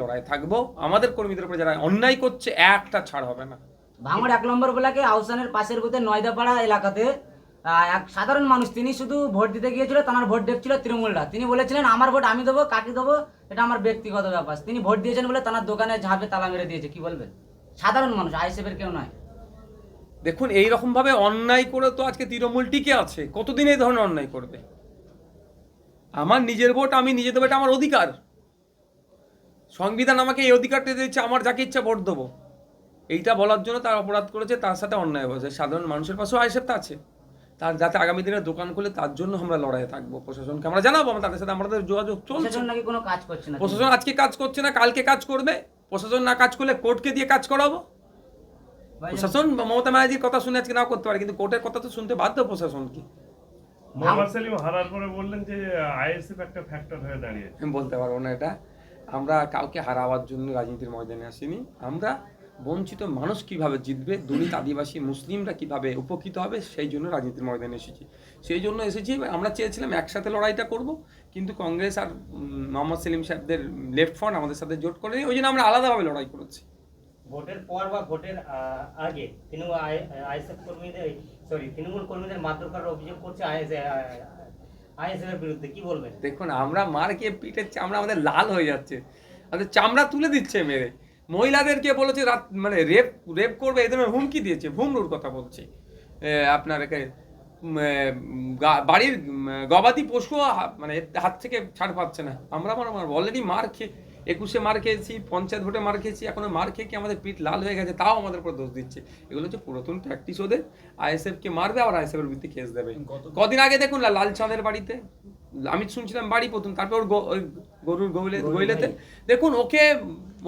লড়াই থাকব। আমাদের কর্মীদের উপরে যারা অন্যায় করছে একটা ছাড় হবে না। ভাঙড় এক নম্বর ব্লকে আউসানের পাশের বুথে নয়দাপাড়া এলাকাতে এক সাধারণ মানুষ তিনি শুধু ভোট দিতে গিয়েছিল তার ভোট দেখছিল তৃণমূলরা। তিনি বলেছিলেন আমার ভোট আমি দেবো কাকে দেবো? এটা আমার ব্যক্তিগত ব্যাপার। তিনি ভোট দিয়েছেন বলে তার দোকানে ঝাঁপে তালা মেরে দিয়েছে কি বলবেন? সাধারণ মানুষ আইসেফের কেউ নয়। দেখুন এই রকম ভাবে অন্যায় করে তো আজকে তৃণমূল টিকে আছে। কতদিন এই ধরনের অন্যায় করবে? আমার নিজের ভোট আমি নিজে দেবো এটা আমার অধিকার। সংবিধান আমাকে এই অধিকারটা দিচ্ছে আমার যাকে ইচ্ছা ভোট দেবো। এইটা বলার জন্য তার অপরাধ করেছে তার সাথে অন্যায় হয়েছে। সাধারণ মানুষের পাশেও আইসেপ্ট আছে। তার যাতে আগামী দিনে দোকান খুলে তার জন্য আমরা লড়াইয়ে থাকব। প্রশাসনকে আমরা জানাব আমরা তাদের সাথে আমাদের যোগাযোগ চলছে। প্রশাসন কোনো কাজ করছে না? প্রশাসন আজকে কাজ করছে না কালকে কাজ করবে। প্রশাসন না কাজ করলে কোর্টকে দিয়ে কাজ করাবো। প্রশাসন মমতা ব্যানার্জির কথা শুনে আজকে নাও করতে পারে কিন্তু কোর্টের কথা তো শুনতে বাধ্য প্রশাসন কি মোহাম্মদ সেলিম হারার পরে বললেন যে আইএসএফ একটা ফ্যাক্টর হয়ে দাঁড়িয়েছে। আমি বলতে পারব না এটা। আমরা কাউকে হারাবার জন্য রাজনীতির ময়দানে আসিনি। আমরা বঞ্চিত মানুষ কীভাবে জিতবে, দলিত আদিবাসী মুসলিমরা কীভাবে উপকৃত হবে, সেই জন্য রাজনীতির ময়দানে এসেছি। সেই জন্য এসেছি আমরা চেয়েছিলাম একসাথে লড়াইটা করব, কিন্তু কংগ্রেস আর মোহাম্মদ সেলিম সাহেবদের লেফট ফ্রন্ট আমাদের সাথে জোট করে ওই জন্য আমরা আলাদাভাবে লড়াই করেছি। ভোটের পর বা ভোটের আগে তৃণমূল আইএসএফ কর্মীদের সরি তৃণমূল কর্মীদের মারধর অভিযোগ করছে বিরুদ্ধে, কি বলবেন? দেখুন, আমরা মার খেয়ে পিঠের চামড়া আমাদের লাল হয়ে যাচ্ছে। আমাদের চামড়া তুলে দিচ্ছে মেরে। মহিলাদেরকে বলেছে রাত মানে রেপ রেপ করবে এদের হুমকি দিয়েছে ভুমরুর কথা বলছি। আপনার বাড়ির গবাদি পশুও মানে হাত থেকে ছাড় পাচ্ছে না। আমরা মানে অলরেডি মার খেয়ে একুশে মার খেয়েছি পঞ্চায়েত ভোটে মার খেয়েছি এখন মার খেয়ে কি আমাদের পিঠ লাল হয়ে গেছে তাও আমাদের উপর দোষ দিচ্ছে। এগুলো হচ্ছে পুরাতন প্র্যাকটিস ওদের আইএসএফ কে মারবে আবার আইএসএফ এর বিরুদ্ধে কেস দেবে। কদিন আগে দেখুন না লাল চাঁদের বাড়িতে আমি শুনছিলাম বাড়ি প্রথম তারপর গরুর গৌলে গইলেতে দেখুন ওকে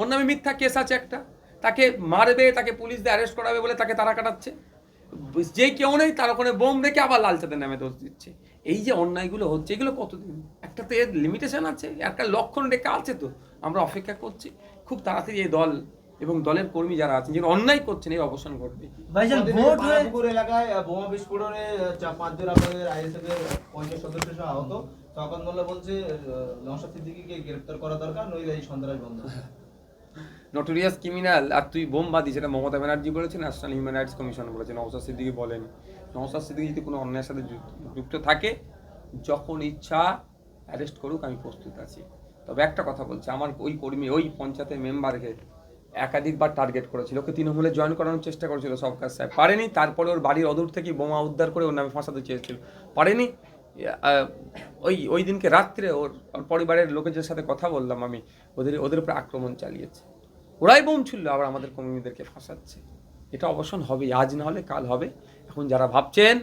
ওর নামে মিথ্যা কেস আছে একটা তাকে মারবে তাকে পুলিশ দিয়ে অ্যারেস্ট করাবে বলে তাকে তারা কাটাচ্ছে। যে কেউ নেই তার ওখানে বোম রেখে আবার লাল চাঁদের নামে দোষ দিচ্ছে। এই যে অন্যায়গুলো হচ্ছে এগুলো কতদিন? একটা তো এর লিমিটেশন আছে একটা লক্ষণ রেখা আছে তো আমরা অপেক্ষা করছি। খুব তাড়াতাড়ি এই দল এবং দলের কর্মী যারা আছেন যারা অন্যায় করছেন এই অবসান ঘটবে। এলাকায় বোমা বিস্ফোরণে পাঁচজন আপনাদের আইএসএফ এর পঞ্চাশ সদস্য সহ আহত। শওকত মোল্লা বলছে নওশাদ সিদ্দিকীকে গ্রেফতার করা দরকার নইলে এই সন্ত্রাস বন্ধ। নটোরিয়াস ক্রিমিনাল আর তুই বোম বাদি সেটা মমতা ব্যানার্জি বলেছে ন্যাশনাল হিউম্যান রাইটস কমিশন বলেছে নওসাদ সিদ্দিকি বলেনি। নওসাদ সিদ্দিকি যদি কোনো অন্যায়ের সাথে যুক্ত- থাকে, যখন ইচ্ছা অ্যারেস্ট করুক, আমি প্রস্তুত আছি। তবে একটা কথা বলছি, আমার ওই কর্মী, ওই পঞ্চায়েতের মেম্বারকে একাধিকবার টার্গেট করেছিল, ওকে তৃণমূলে জয়েন করানোর চেষ্টা করেছিল সবকাজ সাহেব পারেনি, তারপরে ওর বাড়ির অদূর থেকে বোমা উদ্ধার করে ওর নামে ফাঁসাতে চেয়েছিল। পারেনি ওই ওই দিনকে রাত্রে ওর ওর পরিবারের লোকেদের সাথে কথা বললাম আমি। ওদের ওদের উপরে আক্রমণ চালিয়েছে। ওরাই বোম ছুড়লো, আবার আমাদের কর্মীদেরকে ফাঁসাচ্ছে। এটা অবসান হবে আজ না হলে কাল হবে। এখন যারা ভাবছেন,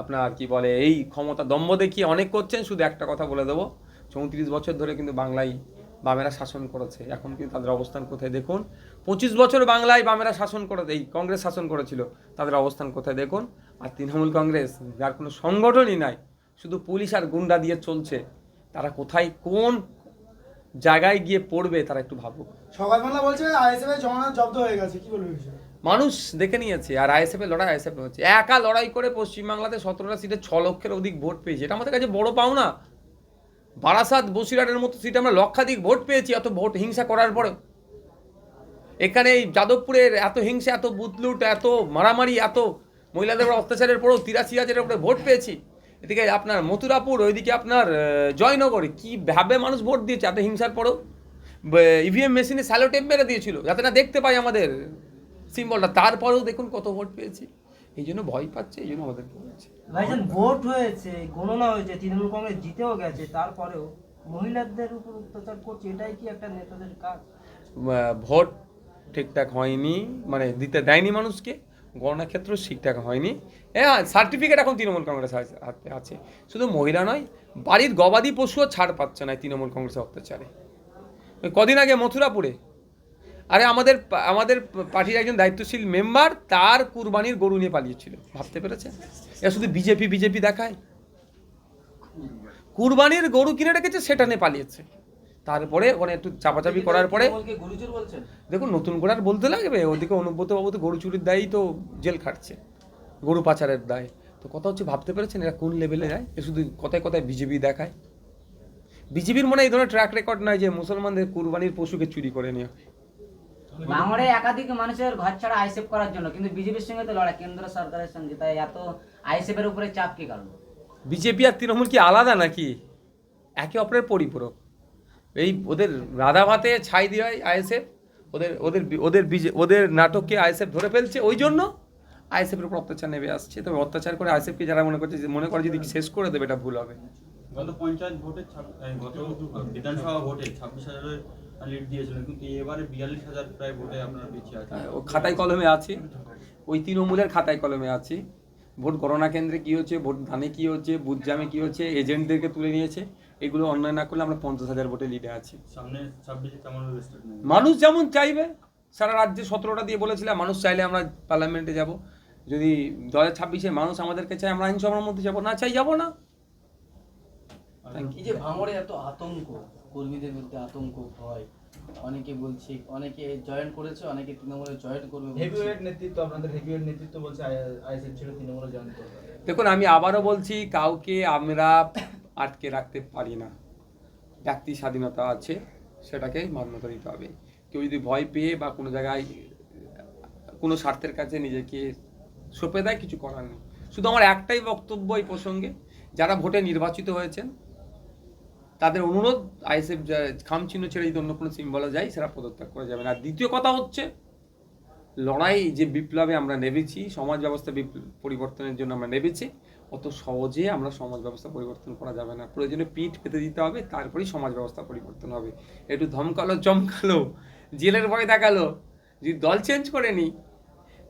আপনার কি বলে, এই ক্ষমতা দম্ভ দেখিয়ে অনেক করছেন, শুধু একটা কথা বলে দেবো। চৌত্রিশ বছর ধরে কিন্তু বাংলায় বামেরা শাসন করেছে। এখন কিন্তু তাদের অবস্থান কোথায় দেখুন? পঁচিশ বছর বাংলায় বামেরা শাসন করে এই কংগ্রেস শাসন করেছিল, তাদের অবস্থান কোথায় দেখুন? আর তৃণমূল কংগ্রেস যার কোনো সংগঠনই নাই শুধু পুলিশ আর গুন্ডা দিয়ে চলছে তারা কোথায় কোন জায়গায় গিয়ে পড়বে তারা একটু ভাবুক। সকালবেলা বলছে আইএসএফ এর জমানত জব্দ হয়ে গেছে কি বলবে মানুষ দেখে নিয়েছে আর আইএসএফ এর লড়াই আইএসএফ হচ্ছে। একা লড়াই করে পশ্চিমবাংলাতে সতেরোটা সিটে ছ লক্ষের অধিক ভোট পেয়েছে। এটা আমাদের কাছে বড় পাওনা। বারাসাত বসিরহাটের মতো সিটে আমরা লক্ষাধিক ভোট পেয়েছি এত ভোট হিংসা করার পরে এখানে এই যাদবপুরের এত হিংসা এত বুথলুট এত মারামারি এত মহিলাদের উপর অত্যাচারের পরেও তিরাশি হাজারের উপরে ভোট পেয়েছি। এদিকে আপনার মথুরাপুর ওইদিকে আপনার জয়নগরে কি ভাবে মানুষ ভোট দিয়েছে এত হিংসার পরেও? ইভিএম মেশিনে স্যালো টেপ মেরে দিয়েছিল যাতে না দেখতে পাই আমাদের সিম্বলটা তারপরেও দেখুন কত ভোট পেয়েছি। এই জন্য ভয় পাচ্ছে এই জন্য ভাইজান ভোট হয়েছে গণনা হয়েছে তৃণমূল কংগ্রেস জিতেও গেছে তারপরেও মহিলাদের উপর অত্যাচার করছে এটাই কি একটা নেতাদের কাজ? ভোট ঠিকঠাক হয়নি মানে দিতে দেয়নি মানুষকে। গণনা ক্ষেত্র ঠিকঠাক হয়নি। হ্যাঁ সার্টিফিকেট এখন তৃণমূল কংগ্রেস আছে। শুধু মহিলা নয়, বাড়ির গবাদি পশুও ছাড় পাচ্ছে না তৃণমূল কংগ্রেসের অত্যাচারে। ওই কদিন আগে মথুরাপুরে। আরে আমাদের আমাদের পার্টির একজন দায়িত্বশীল মেম্বার তার কুরবানির গরু নিয়ে পালিয়েছিল। ভাবতে পেরেছেন? এ শুধু বিজেপি বিজেপি দেখায়। কুরবানির গরু কিনে রেখেছে, সেটা নিয়ে পালিয়েছে। তারপরে ওখানে একটু চাপাচাপি করার পরে গরুচুর দেখুন নতুন করে আর বলতে লাগবে ওদিকে অনুব্রত বাবু তো গরু চুরির দায়ই তো জেল খাটছে গরু পাচারের দায়। তো কথা হচ্ছে ভাবতে পেরেছেন এরা কোন লেভেলে যায়? এ শুধু কথায় কথায় বিজেপি দেখায়। বিজেপির মনে এই ধরনের ট্র্যাক রেকর্ড নাই যে মুসলমানদের কুরবানির পশুকে চুরি করে নিয়ে ভাঙড়ে একাধিক মানুষের ঘর ছাড়া আইসেফ করার জন্য কিন্তু বিজেপির সঙ্গে তো লড়াই কেন্দ্র সরকারের সঙ্গে তাই এত আইসেফ এর উপরে চাপ কি কারণ? বিজেপি আর তৃণমূল কি আলাদা নাকি? একে অপরের পরিপূরক। এই ওদের রাধা ভাতে ছাই দিয়ে আইএসএফ। ওদের ওদের ওদের বিজে ওদের নাটককে আইএসএফ ধরে ফেলছে। ওই জন্য আইএসএফের উপর অত্যাচার নেমে আসছে। তবে অত্যাচার করে আইএসএফকে যারা মনে করছে যে মনে করে যদি শেষ করে দেবে এটা ভুল হবে। গত পঞ্চায়েত ভোটে ছাব- গত বিধানসভা ভোটে ছাব্বিশ হাজারের লিড দিয়েছিলেন কিন্তু এবারে বিয়াল্লিশ হাজার প্রায় ভোটে আপনারা পিছিয়ে আছেন। ও খাতায় কলমে আছি। ওই তৃণমূলের খাতায় কলমে আছি। ভোট গণনা কেন্দ্রে কী হচ্ছে ভোট ধানে কী হচ্ছে বুথ জামে কী হচ্ছে এজেন্টদেরকে তুলে নিয়েছে এগুলো অন্যায় না করলে আমরা পঞ্চাশ হাজার ভোটে লিডে আছি। মানুষ যেমন চাইবে সারা রাজ্যে সতেরোটা দিয়ে বলেছিলাম মানুষ চাইলে আমরা পার্লামেন্টে যাব। যদি দু হাজার ছাব্বিশে মানুষ আমাদেরকে চাই আমরা আইনসভার মধ্যে যাব না চাই যাব না। এই যে ভাঙড়ে এত আতঙ্ক কর্মীদের মধ্যে আতঙ্ক ভয় অনেকে বলছে অনেকে জয়েন করেছে অনেকে তৃণমূলে জয়েন করবে হেভিওয়েট নেতৃত্ব আপনাদের হেভিওয়েট নেতৃত্ব বলছে আইএসএফ ছেড়ে তৃণমূলে জয়েন করবে। দেখুন আমি আবারও বলছি কাউকে আমরা আটকে রাখতে পারি না। ব্যক্তি স্বাধীনতা আছে সেটাকে মান্যতা দিতে হবে। কেউ যদি ভয় পেয়ে বা কোনো জায়গায় কোনো স্বার্থের কাছে নিজেকে সঁপে দেয় কিছু করার নেই। শুধু আমার একটাই বক্তব্য এই প্রসঙ্গে যারা ভোটে নির্বাচিত হয়েছেন তাদের অনুরোধ, আইএসএফ খাম চিহ্ন ছেড়ে যদি অন্য কোনো সিম্বলে যায়, সেটা পদত্যাগ করা যাবে না। দ্বিতীয় কথা হচ্ছে, লড়াই যে বিপ্লবে আমরা নেমেছি, সমাজ ব্যবস্থা পরিবর্তনের জন্য আমরা নেবেছি অত সহজে আমরা সমাজ ব্যবস্থা পরিবর্তন করা যাবে না। প্রয়োজনে পিঠ পেতে দিতে হবে, তারপরেই সমাজ ব্যবস্থা পরিবর্তন হবে। একটু ধমকালো, চমকালো, জেলের ভয় দেখাল, যদি দল চেঞ্জ করে নিই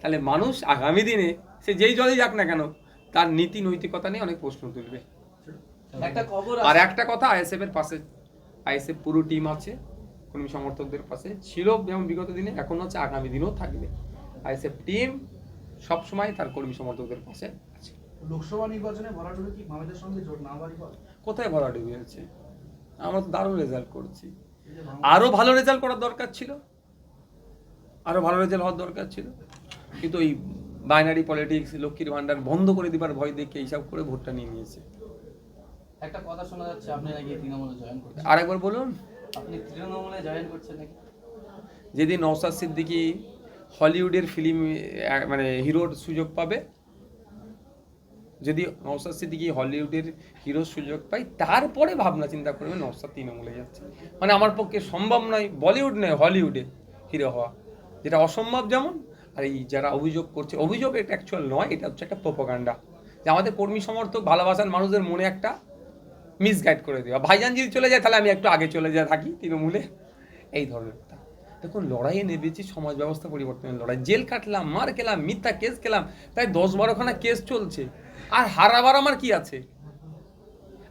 তাহলে মানুষ আগামী দিনে, সে যেই দলেই যাক না কেন, তার নীতি নৈতিকতা নিয়ে অনেক প্রশ্ন তুলবে। একটা খবর আর আছে। একটা কথা আইএসএফ এর পাশে আইএসএফ পুরো টিম আছে কর্মী সমর্থকদের পাশে ছিল যেমন বিগত দিনে এখন হচ্ছে আগামী দিনেও থাকবে। আইএসএফ টিম সবসময় তার কর্মী সমর্থকদের পাশে আছে। লোকসভা নির্বাচনে ভরাডুবি কি মামেদের সঙ্গে জোট না বাড়ি কোথায় ভরাডুবি হয়েছে আমরা তো দারুণ রেজাল্ট করছি। আরও ভালো রেজাল্ট করার দরকার ছিল। আরও ভালো রেজাল্ট হওয়ার দরকার ছিল। কিন্তু ওই বাইনারি পলিটিক্স লক্ষ্মীর ভান্ডার বন্ধ করে দিবার ভয় দেখে এইসব করে ভোটটা নিয়ে নিয়েছে। একটা কথা শোনা যাচ্ছে আপনি নাকি তৃণমূলে জয়েন করছেন। আরেকবার বলুন। আপনি তৃণমূলে জয়েন করছেন নাকি? যেদিন নওসাদ সিদ্দিকি হলিউডের ফিল্ম মানে হিরোর সুযোগ পাবে যদি নওসাদ সিদ্দিকি হলিউডের হিরোর সুযোগ পাই তারপরে ভাবনা চিন্তা করবে নওসাদ তৃণমূলে যাচ্ছে। মানে আমার পক্ষে সম্ভব নয় বলিউড নয় হলিউডে হিরো হওয়া। যেটা অসম্ভব যেমন আর এই যারা অভিযোগ করছে অভিযোগ এটা অ্যাকচুয়াল নয় এটা হচ্ছে একটা প্রোপাগান্ডা যে আমাদের কর্মী সমর্থক ভালোবাসার মানুষদের মনে একটা মিসগাইড করে দেওয়া ভাইজান যদি চলে যায়, তাহলে আমি একটু আগে চলে যা থাকি তৃণমূলে। এই ধরনের। দেখুন, লড়াইয়ে নেবেছি সমাজ ব্যবস্থা পরিবর্তনের লড়াই, জেল কাটলাম, মার খেলাম, মিথ্যা কেস খেলাম প্রায় দশ বারোখানা কেস চলছে। আর হারাবার আমার কি আছে?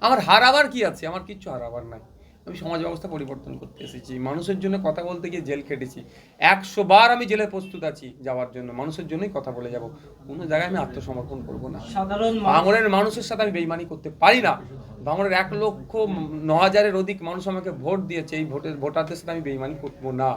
আমার হারাবার কি আছে? আমার কিচ্ছু হারাবার নাই। আমি সমাজ ব্যবস্থা পরিবর্তন করতে এসেছি। মানুষের জন্য কথা বলতে গিয়ে জেল খেটেছি। একশো বার আমি জেলে প্রস্তুত আছি যাওয়ার জন্য। মানুষের জন্যই কথা বলে যাব। কোনো জায়গায় আমি আত্মসমর্পণ করব না। সাধারণ ভাঙড়ের মানুষের সাথে আমি বেইমানি করতে পারি না। ভাঙড়ের এক লক্ষ ন হাজারের অধিক মানুষ আমাকে ভোট দিয়েছে। এই ভোটের ভোটারদের সাথে আমি বেইমানি করব না।